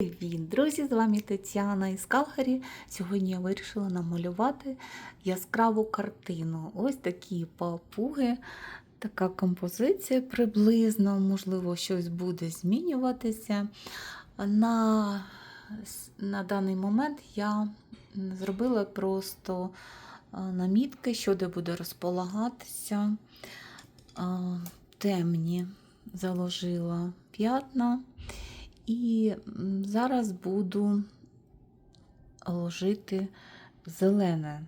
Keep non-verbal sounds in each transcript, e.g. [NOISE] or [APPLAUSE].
Привіт, друзі! З вами Тетяна із Калгарі. Сьогодні я вирішила намалювати яскраву картину. Ось такі папуги, така композиція приблизно, можливо, щось буде змінюватися. На, на даний момент я зробила просто намітки, що де буде розполагатися. Темні заложила п'ятна. І зараз буду ложити зелене.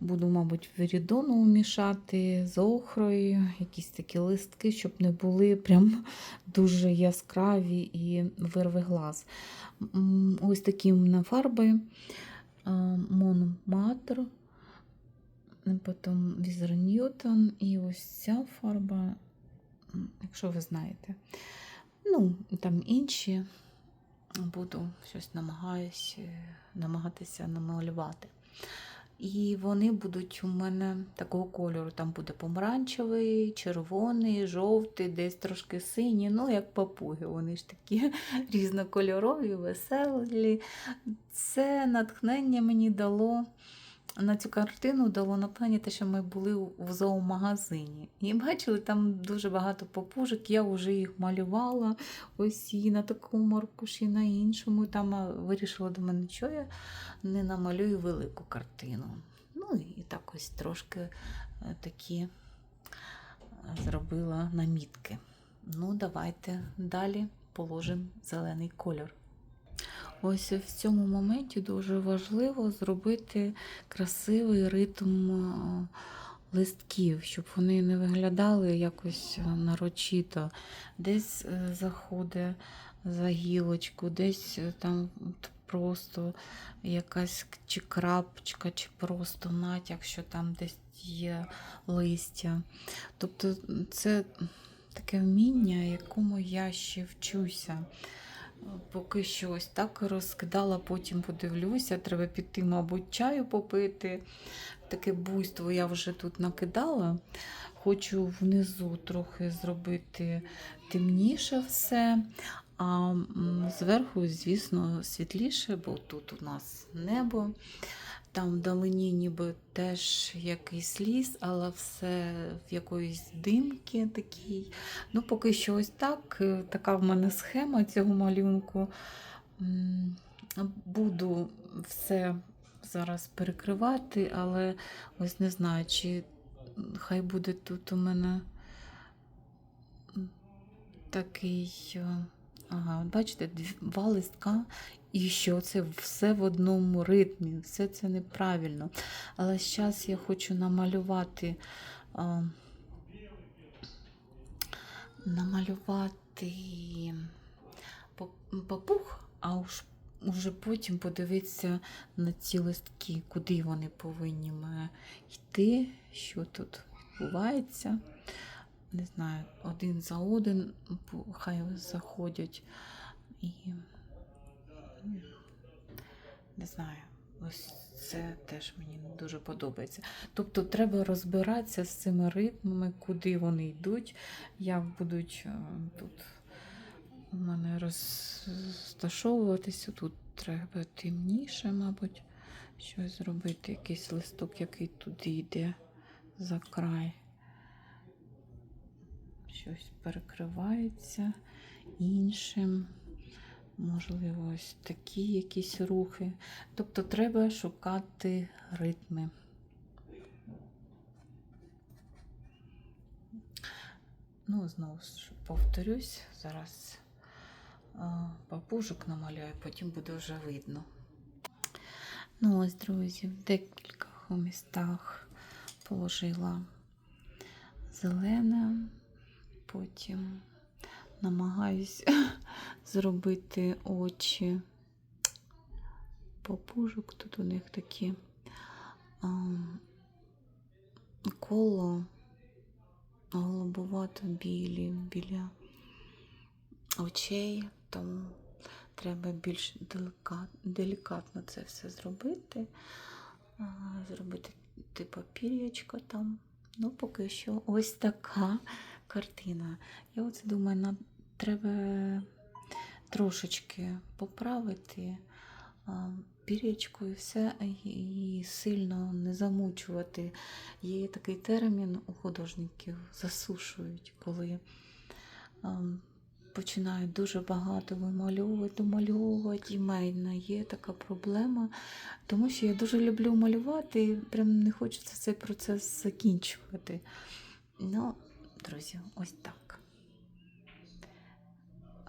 Буду, мабуть, вірідону мішати з охрою, якісь такі листки, щоб не були прям [LAUGHS] дуже яскраві і вирви глаз. Ось такі мене фарби Монматр, потім Візер Ньютон і ось ця фарба, якщо ви знаєте. Ну, там інші буду щось намагаюсь, е, намагатися намалювати. І вони будуть у мене такого кольору. Там буде помаранчевий, червоний, жовтий, десь трошки синій, ну, як папуги. Вони ж такі [LAUGHS] різнокольорові, веселі. Це натхнення мені дало. На цю картину дало натхнення те, що ми були в зоомагазині. І бачили, там дуже багато папужок, я вже їх малювала. Ось і на такому аркуші, на іншому. Там вирішила до мене, що я не намалюю велику картину. Ну і так ось трошки е, такі е, зробила намітки. Ну, давайте далі положимо зелений кольор. Ось в цьому моменті дуже важливо зробити красивий ритм е, листків, щоб вони не виглядали якось е, нарочито. Десь е, заходить за гілочку, десь там просто якась чи крапочка, чи просто натяк, що там десь є листя. Тобто це таке вміння, якому я ще вчуся. Поки що ось так розкидала, потім подивлюся, треба піти, мабуть, чаю попити. Таке буйство я вже тут накидала. Хочу внизу трохи зробити темніше все, а зверху, звісно, світліше, бо тут у нас небо. Там вдалині ніби теж якийсь ліс, але все в якоїсь димки такій. Ну, поки що ось так. Е, Така в мене схема цього малюнку. Буду все зараз перекривати, але ось не знаю, чи хай буде тут у мене такий. е, Ага, бачите, два листка, і що це все в одному ритмі. Все це неправильно. Але зараз я хочу намалювати. А, намалювати пап- папуг, а уж уже потім подивитися на ці листки, куди вони повинні йти, що тут відбувається. Не знаю, один за один хай заходять і не знаю. Ось це теж мені не дуже подобається. Тобто треба розбиратися з цими ритмами, куди вони йдуть, як будуть е, тут у мене розташовуватися. Тут треба темніше, мабуть, щось зробити, якийсь листок, який туди йде за край. Щось перекривається іншим. Можливо, ось такі якісь рухи. Тобто треба шукати ритми. Ну, знову ж повторюсь, зараз папужок намалюю, потім буде вже видно. Ну, ось, друзі, в декількох містах положила зелене, потім намагаюсь зробити очі попужок. Тут у них такі а, коло голубовато білі біля очей, тому треба більш делікат, делікатно це все зробити. А, зробити типу пір'ячко там. Ну, поки що ось така картина. Я оце думаю, треба трошечки поправити і все, і сильно не замучувати. Є такий термін у художників засушують, коли починають дуже багато вимальовувати, домальовувати. І мене є така проблема, тому що я дуже люблю малювати, і прям не хочеться цей процес закінчувати. Ну, друзі, ось так.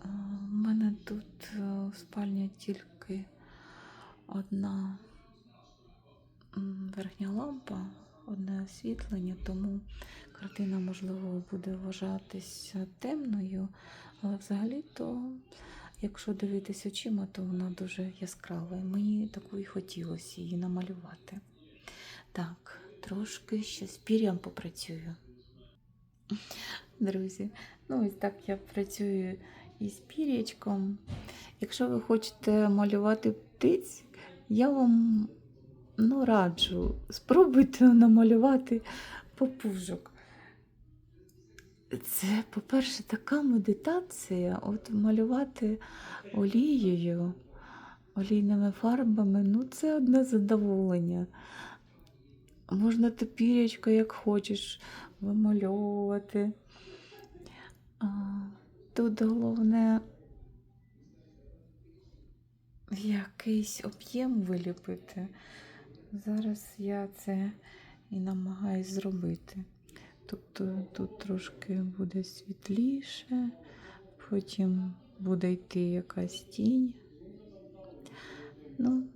У мене тут е, в спальні тільки одна верхня лампа, одне освітлення, тому картина, можливо, буде вважатися темною, але взагалі-то, якщо дивитись очима, то вона дуже яскрава. І мені таку і хотілося її намалювати. Так, трошки ще з пір'ям попрацюю. Друзі, ну ось так я працюю із пір'ячком. Якщо ви хочете малювати птиць, я вам ну, раджу, спробуйте [LAUGHS] намалювати попужок. Це, по-перше, така медитація, от малювати олією, олійними фарбами, ну це одне задоволення. Можна ти пірячко, як хочеш, вимальовувати. Тут головне якийсь об'єм виліпити. Зараз я це і намагаюсь зробити. Тобто тут трошки буде світліше, потім буде йти якась тінь. Ну,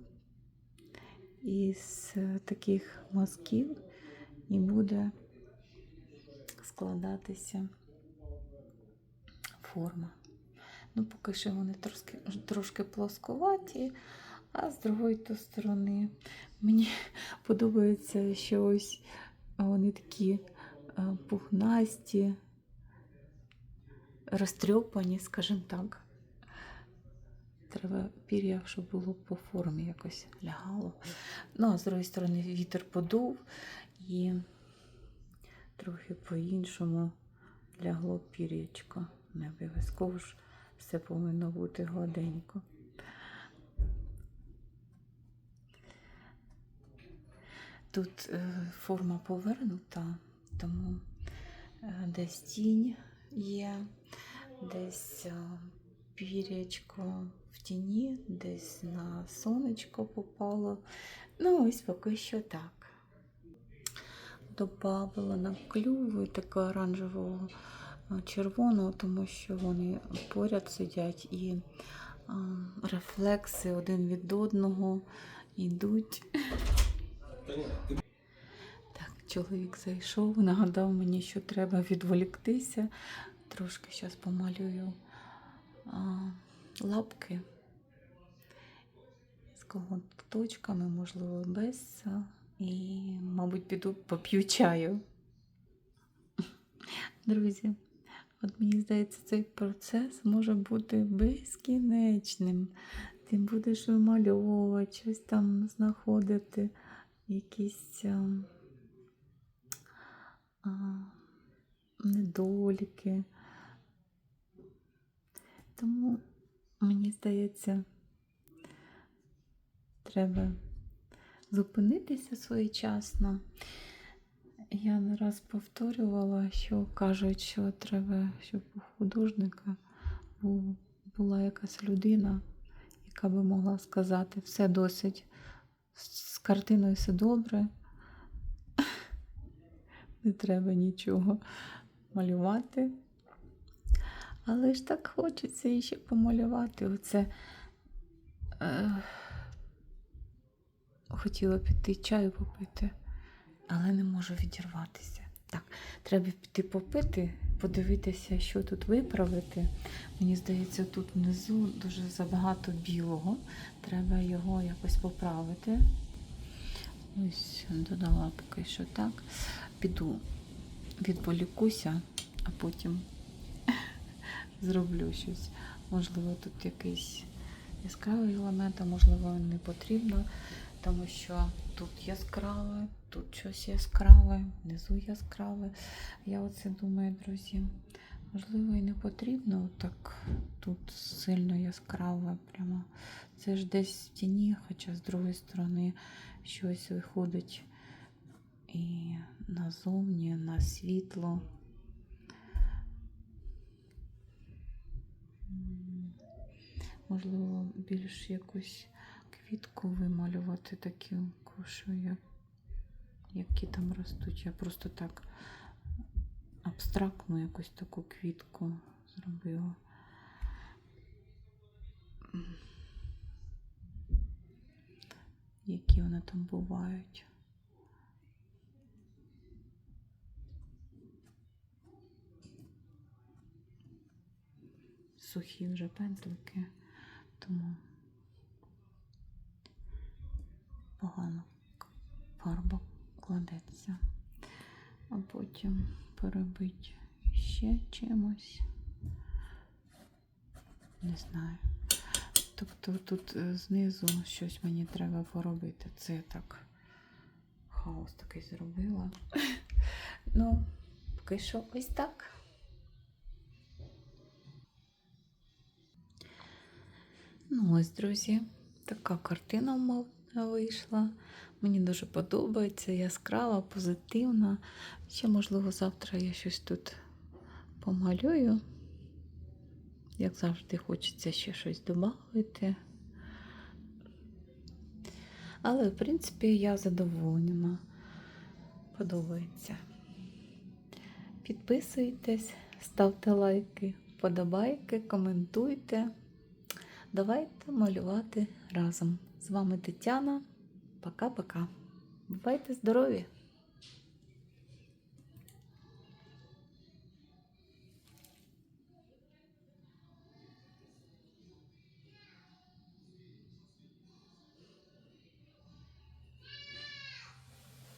із таких мазків і буде складатися форма. Ну, поки що вони трошки, трошки плоскуваті, а з другої то сторони мені [LAUGHS] подобається, що ось вони такі е, пухнасті, розтрьопані, скажімо так. Треба пір'я, щоб було по формі якось лягало. Ну, а з другої сторони, вітер подув і трохи по-іншому лягло пір'ячко. Не обов'язково ж все повинно бути гладенько. Тут е, форма повернута, тому е, десь тінь є, десь е, пірячко в тіні, десь на сонечко попало. Ну, ось поки що так. Добавила на клюву такого оранжевого червоного, тому що вони поряд сидять і рефлекси один від одного йдуть. Так, чоловік зайшов, нагадав мені, що треба відволіктися. Трошки зараз помалюю лапки з коготочками, можливо, без. І, мабуть, піду поп'ю чаю. Друзі, от мені здається, цей процес може бути безкінечним. Ти будеш вимальовувати, щось там знаходити, якісь а, а, недоліки. Тому, мені здається, треба зупинитися своєчасно. Я не раз повторювала, що кажуть, що треба, щоб у художника була якась людина, яка би могла сказати, все досить, з картиною все добре, [LAUGHS] не треба нічого малювати. Але ж так хочеться іще помалювати. Оце е, хотіла піти чаю попити, але не можу відірватися. Так, треба піти попити, подивитися, що тут виправити. Мені здається, тут внизу дуже забагато білого. Треба його якось поправити. Ось додала поки що так. Піду відволікуся, а потім [LAUGHS] зроблю щось. Можливо, тут якийсь яскравий елемент, а можливо, не потрібно, тому що тут яскраве, тут щось яскраве, внизу яскраве. Я оце думаю, друзі, Можливо, і не потрібно так тут сильно яскраво прямо. Це ж десь в тіні, хоча з другої сторони щось виходить і назовні, на світло. Можливо, більш якусь квітку вималювати що я, які там ростуть. Я просто так абстрактну якусь таку квітку зробила. Які вони там бувають. Сухі вже пентлики, тому погано фарба кладеться а потім перебить ще чимось. Не знаю. Тобто тут е, знизу щось мені треба поробити. Це я так хаос такий зробила. [LAUGHS] Ну, поки що ось так. Ну ось, друзі, така картина в вийшла. Мені дуже подобається, яскрава, позитивна. Ще, можливо, завтра я щось тут помалюю. Як завжди, хочеться ще щось додати. Але, в принципі, я задоволена. Подобається. Підписуйтесь, ставте лайки, вподобайки, коментуйте. Давайте малювати разом. З вами Тетяна. Пока-пока. Бувайте здорові!